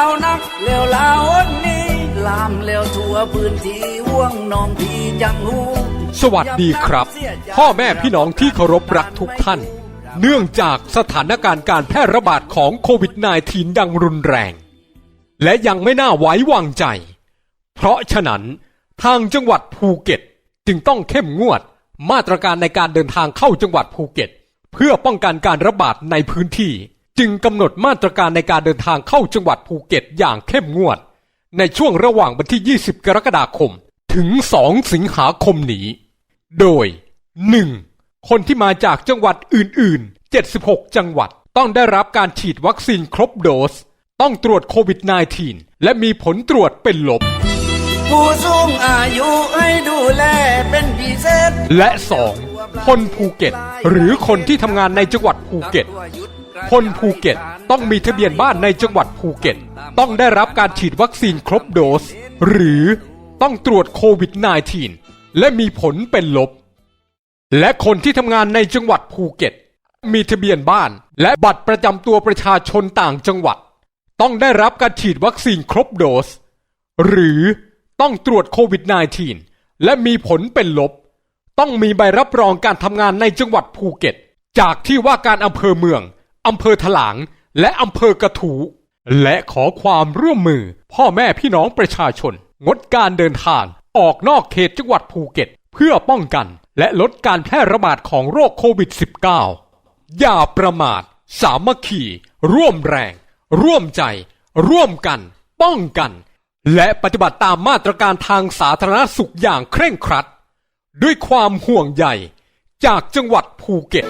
าวนักเร็วลาววันนี้ ลามเร็วทั่วพื้นที่ห่วงน้องพี่จังหูสวัสดีครับ พ่อแม่พี่น้องที่เคารพรักทุกท่าน เนื่องจากสถานการณ์การแพร่ระบาดของโควิด -19 ดังรุนแรง และยังไม่น่าไว้วางใจ เพราะฉะนั้นทางจังหวัดภูเก็ตจึงต้องเข้มงวดมาตรการในการเดินทางเข้าจังหวัดภูเก็ต เพื่อป้องกันการระบาดในพื้นที่ จึงกำหนดมาตรการในการเดินทางเข้าจังหวัดภูเก็ตอย่างเข้มงวด ในช่วงระหว่างวันที่ 20 กรกฎาคม ถึง 2 สิงหาคมนี้ โดย 1. คนที่มาจากจังหวัดอื่น ๆ 76 จังหวัดต้องได้รับการฉีดวัคซีนครบโดส ต้องตรวจโควิด -19 และมีผลตรวจเป็นลบ ผู้สูงอายุให้ดูแลเป็นพิเศษ และ 2. คนภูเก็ต หรือคนที่ทำงานในจังหวัดภูเก็ต คนภูเก็ตต้องมีทะเบียนบ้านในจังหวัดภูเก็ต ต้องได้รับการฉีดวัคซีนครบโดส หรือต้องตรวจโควิด -19 และมีผลเป็นลบ และคนที่ทำงานในจังหวัดภูเก็ต มีทะเบียนบ้านและบัตรประจำตัวประชาชนต่างจังหวัด ต้องได้รับการฉีดวัคซีนครบโดส หรือต้องตรวจโควิด -19 และมีผลเป็นลบ ต้องมีใบรับรองการทำงานในจังหวัดภูเก็ต จากที่ว่าการอำเภอเมือง อำเภอถลาง และอำเภอกระถู และขอความร่วมมือพ่อแม่พี่น้องประชาชน งดการเดินทางออกนอกเขตจังหวัดภูเก็ต เพื่อป้องกัน และลดการแพร่ระบาดของโรคโควิด -19 อย่าประมาท สามัคคีร่วมแรง ร่วมใจ ร่วมกัน ป้องกัน และปฏิบัติตามมาตรการทางสาธารณสุขอย่างเคร่งครัด ด้วยความห่วงใยจากจังหวัดภูเก็ต